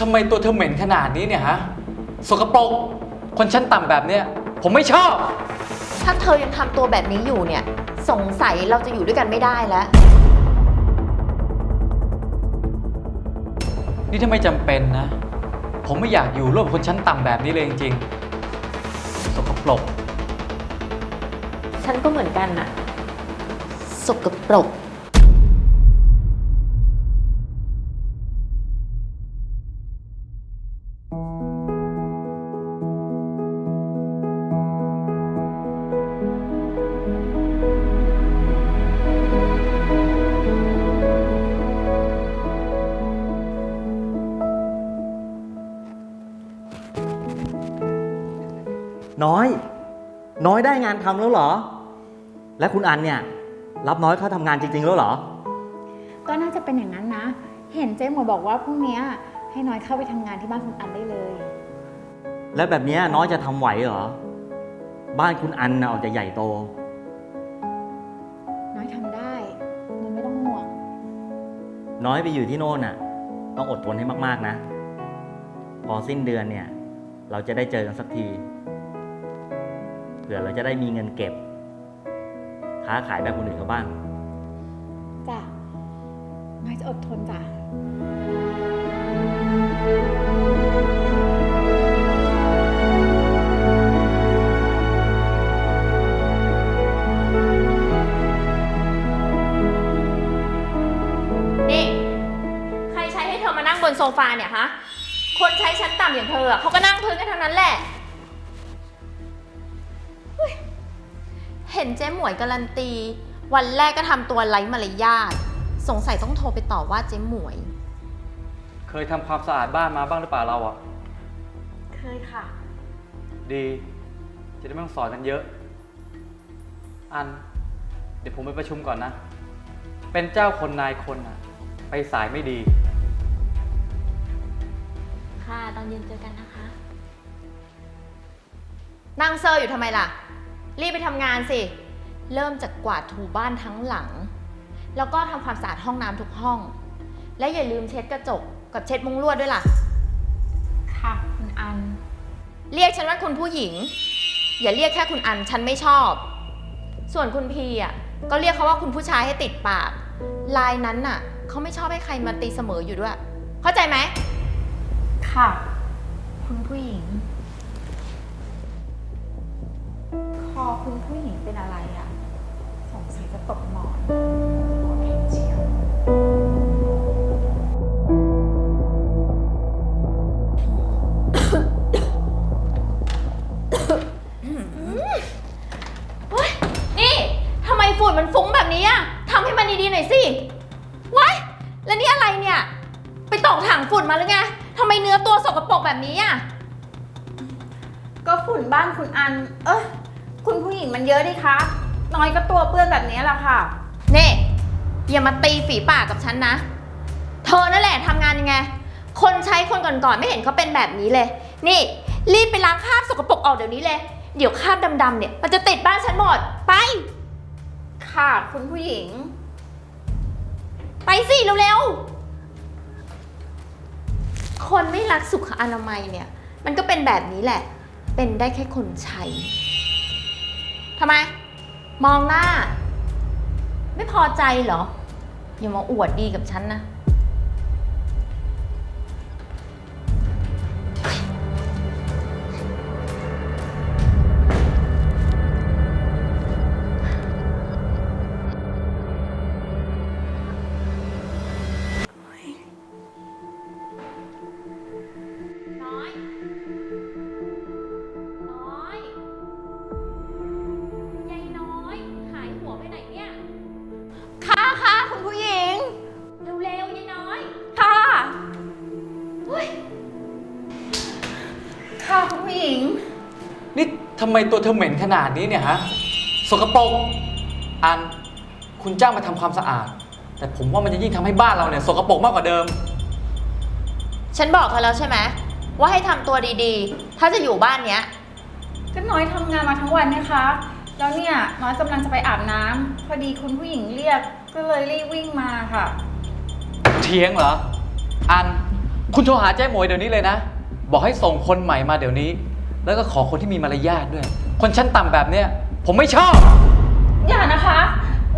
ทำไมตัวเธอเหม็นขนาดนี้เนี่ยฮะ สกปรก คนชั้นต่ำแบบเนี้ย ผมไม่ชอบ ถ้าเธอยังทำตัวแบบนี้อยู่เนี่ย สงสัยเราจะอยู่ด้วยกันไม่ได้แล้ว นี่ถ้าไม่จำเป็นนะ ผมไม่อยากอยู่ร่วมกับคนชั้นต่ำแบบนี้เลยจริงๆ สกปรก ฉันก็เหมือนกันน่ะ สกปรก อยได้งานทำแล้วเหรอ และคุณอันเนี่ยรับน้อยเข้าทำงานจริงๆแล้วเหรอ ก็น่าจะเป็นอย่างนั้นนะ เห็นเจ๊หมวยบอกว่าพรุ่งเนี้ยให้น้อยเข้าไปทำงานที่บ้านคุณอันได้เลย และแบบเนี้ยน้อยจะทำไหวเหรอ บ้านคุณอันนะออกจะใหญ่โต น้อยทำได้น้อยไม่ต้องห่วง น้อยไปอยู่ที่โน่นน่ะ ต้องอดทนให้มากๆนะ พอสิ้นเดือนเนี่ย เราจะได้เจอกันสักที เผื่อเราจะได้มีเงินเก็บ ค้าขายแบบคนอื่นเขาบ้าง จ้ะน้อยจะอดทนจ้ะ นี่ ใครใช้ให้เธอมานั่งบนโซฟาเนี่ยฮะ คนใช้ชั้นต่ำอย่างเธออะเขาก็นั่งพื้นกันทั้งนั้นแหละ เห็นเจ๊หมวยการันตี วันแรกก็ทำตัวไร้มารยาทสงสัยต้องโทรไปต่อว่าเจ๊หมวย เคยทำความสะอาดบ้านมาบ้างหรือเปล่าเราอะ เคยค่ะ ดี จะได้ไม่ต้องสอนกันเยอะ อัน เดี๋ยวผมไปประชุมก่อนนะ เป็นเจ้าคนนายคนอะ ไปสายไม่ดี ค่ะ ตอนเย็นเจอกันนะคะนั่งเซอร์อยู่ทำไมล่ะ รีบไปทำงานสิ เริ่มจากกวาดถูบ้านทั้งหลัง แล้วก็ทำความสะอาดห้องน้ำทุกห้อง และอย่าลืมเช็ดกระจกกับเช็ดมุ้งลวดด้วยล่ะ ค่ะคุณอัน เรียกฉันว่าคุณผู้หญิง อย่าเรียกแค่คุณอันฉันไม่ชอบ ส่วนคุณพีอะก็เรียกเขาว่าคุณผู้ชายให้ติดปาก ลายนั้นน่ะเขาไม่ชอบให้ใครมาตีเสมออยู่ด้วย เข้าใจไหม ค่ะ คุณผู้หญิง อคุณผู้หญิงเป็นอะไรอะ่ะสงสัยจะตกหมอนหัวแข็งเชียวเฮ้ยนี่ทำไมฝุ่นมันฟุ้งแบบนี้อะทำให้มันดีๆหน่อยสิว้ายแล้วนี่อะไรเนี่ย ไปตอกถังฝุ่นมาหรือไงทำไมเนื้อตัวสกปรกแบบนี้อะก็ฝุ่นบ้านคุณอัน เอ้ย คุณผู้หญิงมันเยอะดิคะ น้อยก็ตัวเปื้อนแบบนี้แหละค่ะนี่อย่ามาตีฝีปากกับฉันนะ เธอนั่นแหละทำงานยังไง คนใช้คนก่อนๆไม่เห็นเขาเป็นแบบนี้เลย นี่ รีบไปล้างคราบสกปรกออกเดี๋ยวนี้เลย เดี๋ยวคราบดำๆเนี่ย มันจะติดบ้านฉันหมด ไป ค่ะคุณผู้หญิง ไปสิเร็วๆ คนไม่รักสุขอนามัยเนี่ย มันก็เป็นแบบนี้แหละ เป็นได้แค่คนใช้ ทำไม มองหน้า ไม่พอใจเหรอ อย่ามาอวดดีกับฉันนะ นี่ทำไมตัวเธอเหม็นขนาดนี้เนี่ยฮะ สกปรก อัน คุณจ้างมาทำความสะอาด แต่ผมว่ามันจะยิ่งทำให้บ้านเราเนี่ยสกปรกมากกว่าเดิม ฉันบอกเธอแล้วใช่ไหมว่าให้ทำตัวดีๆ ถ้าจะอยู่บ้านเนี้ย ก็น้อยทำงานมาทั้งวันนะคะ แล้วเนี่ยน้อยกำลังจะไปอาบน้ำพอดีคุณผู้หญิงเรียกก็เลยรีบวิ่งมาค่ะ เถียงเหรอ อัน คุณโทรหาเจ๊หมวยเดี๋ยวนี้เลยนะ บอกให้ส่งคนใหม่มาเดี๋ยวนี้ แล้วก็ขอคนที่มีมารยาทด้วย คนชั้นต่ำแบบเนี้ยผมไม่ชอบ อย่านะคะ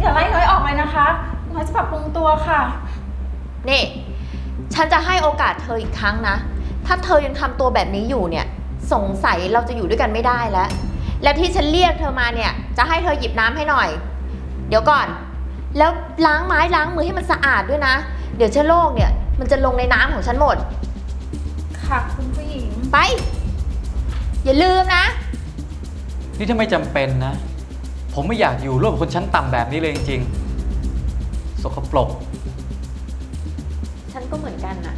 อย่าไล่น้อยออกเลยนะคะน้อยจะปรับปรุงตัวค่ะ นี่ ฉันจะให้โอกาสเธออีกครั้งนะ ถ้าเธอยังทำตัวแบบนี้อยู่เนี่ย สงสัยเราจะอยู่ด้วยกันไม่ได้แล้ว และที่ฉันเรียกเธอมาเนี่ย จะให้เธอหยิบน้ำให้หน่อย เดี๋ยวก่อน แล้วล้างไม้ล้างมือให้มันสะอาดด้วยนะ เดี๋ยวเชื้อโรคเนี่ย มันจะลงในน้ำของฉันหมด ค่ะ คุณผู้หญิง ไป อย่าลืมนะ นี่ถ้าไม่จำเป็นนะ ผมไม่อยากอยู่ร่วมกับคนชั้นต่ำแบบนี้เลยจริงๆ สกปรก ฉันก็เหมือนกันน่ะ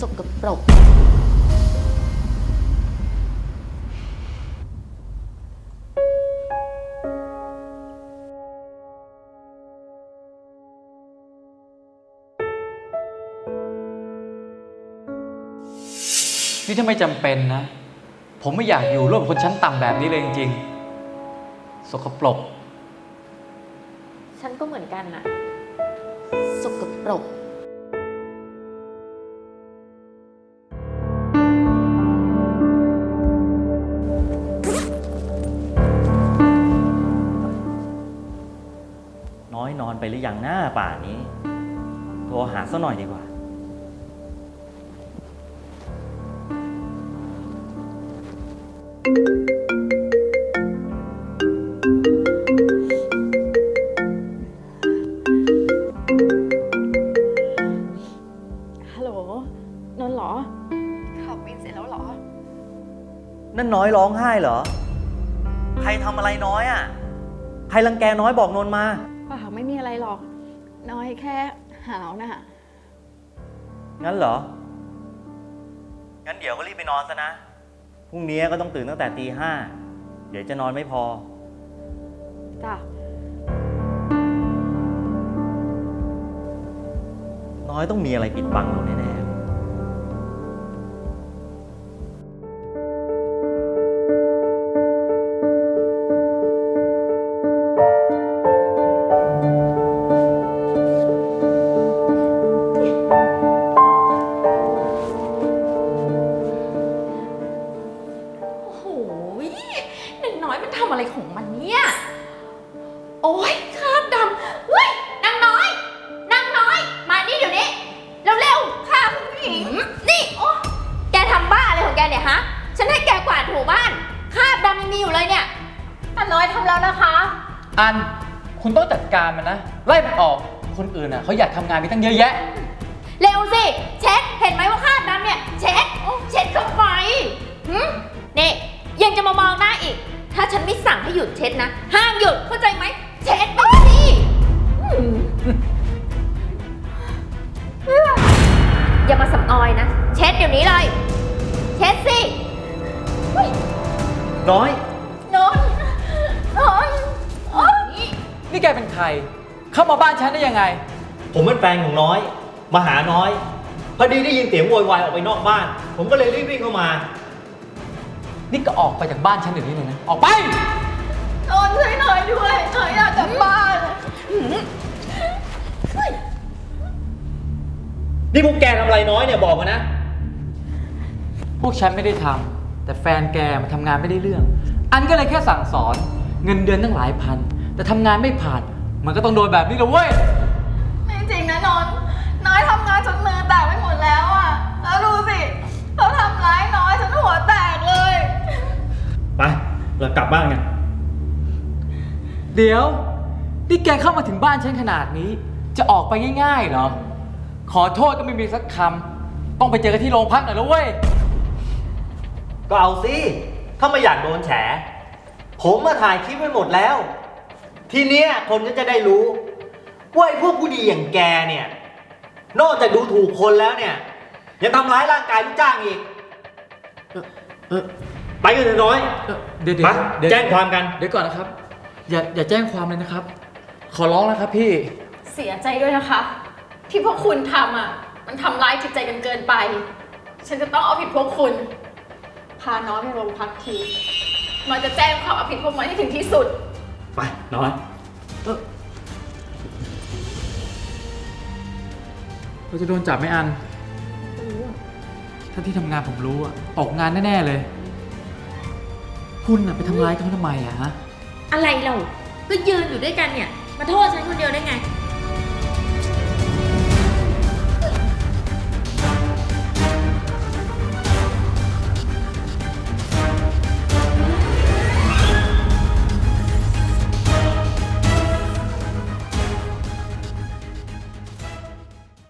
สกปรก นี่ถ้าไม่จำเป็นนะ ผมไม่อยากอยู่ร่วมกับคนชั้นต่ำแบบนี้เลยจริงๆ สกปรก ฉันก็เหมือนกันน่ะ สกปรก น้อยนอนไปหรือยังหน้าป่านนี้ โทรหาซะหน่อยดีกว่า ฮัลโหลนนท์เหรอ ขับวินเสร็จแล้วเหรอ นั่นน้อยร้องไห้เหรอ ใครทำอะไรน้อยอะ ใครรังแกน้อยบอกนนมา เปล่าไม่มีอะไรหรอก น้อยแค่หาวนะงั้นเหรอ งั้นเดี๋ยวก็รีบไปนอนซะนะพ รุ่งนี้ก็ต้องตื่นตั้งแต่ตีห้าเดี๋ยวจะนอนไม่พอ จ้ะน้อยต้องมีอะไรปิดบังเราแน่ มีอยู่เลยเนี่ย แต่น้อยทำแล้วนะคะ อันคุณต้องจัดการมันนะไล่มันออกคนอื่นอะเขาอยากทำงานมีตั้งเยอะแยะ เร็วสิ เช็ด เห็นไหมว่าคราบดำเนี่ย เช็ดโอ้เช็ดเข้าไปหืมนี่ยังจะมามองหน้าอีก ถ้าฉันไม่สั่งให้หยุดเช็ดนะ ห้ามหยุด เข้าใจไหม เช็ดไปสิหืมอย่ามาสำออยนะ เช็ดเดี๋ยวนี้เลย เช็ดสิเฮ้ยน้อย ร เข้ามาบ้านฉันได้ยังไง ผมเป็นแฟนของน้อย มาหาน้อย พอดีได้ยินเสียงโวยวายออกไปนอกบ้าน ผมก็เลยรีบวิ่งเข้ามา นี่ก็ออกไปจากบ้านฉันเดี๋ยวนี้เลยนะ ออกไปนนท์ช่วยหน่อยด้วยหน่อยอยากกลับบ้านนี่พวกแกทำอะไรน้อยเนี่ยบอกมานะ พวกฉันไม่ได้ทำแต่แฟนแกมันทำงานไม่ได้เรื่อง อันก็เลยแค่สั่งสอน เงินเดือนตั้งหลายพัน แต่ทำงานไม่ผ่าน มันก็ต้องโดนแบบนี้เลยเว้ย ไม่จริงนะนนท์น้อยทำงานจนมือแตกไปหมดแล้วอะ แล้วดูสิเขาทำร้ายน้อยจนหัวแตกเลย ไป เรากลับบ้านกัน เดี๋ยว นี่แกเข้ามาถึงบ้านฉันขนาดนี้ จะออกไปง่ายๆเหรอ ขอโทษก็ไม่มีสักคำ ต้องไปเจอกันที่โรงพักหน่อยแล้วเว้ย ก็เอาสิ ถ้าไม่อยากโดนแฉ ผมมาถ่ายคลิปไว้หมดแล้ว ทีเนี้ยคนก็จะได้รู้ว่าไอ้พวกผู้ดีอย่างแกเนี่ย นอกจากดูถูกคนแล้วเนี่ยยังทำร้ายร่างกายลูกจ้างอีก เออเออไปกันเถอะน้อยเออเดี๋ยวเดี๋ยวไปเดี๋ยวแจ้งความกัน เดี๋ยวก่อนนะครับ อย่าอย่าแจ้งความเลยนะครับ ขอร้องนะครับพี่ เสียใจด้วยนะคะ ที่พวกคุณทำอะ มันทำร้ายจิตใจกันเกินไป ฉันจะต้องเอาผิดพวกคุณ พาน้องไปโรงพักทีน้อยจะแจ้งความเอาผิดพวกมันให้ถึงที่สุด ไปน้อยเออเราจะโดนจับไหมอันนถ้าที่ทำงานผมรู้อะตกงานแน่ ๆ เลย คุณอะไปทำร้ายเขาทำไมอะฮะ อะไรเรา ก็ยืนอยู่ด้วยกันเนี่ย มาโทษฉันคนเดียวได้ไง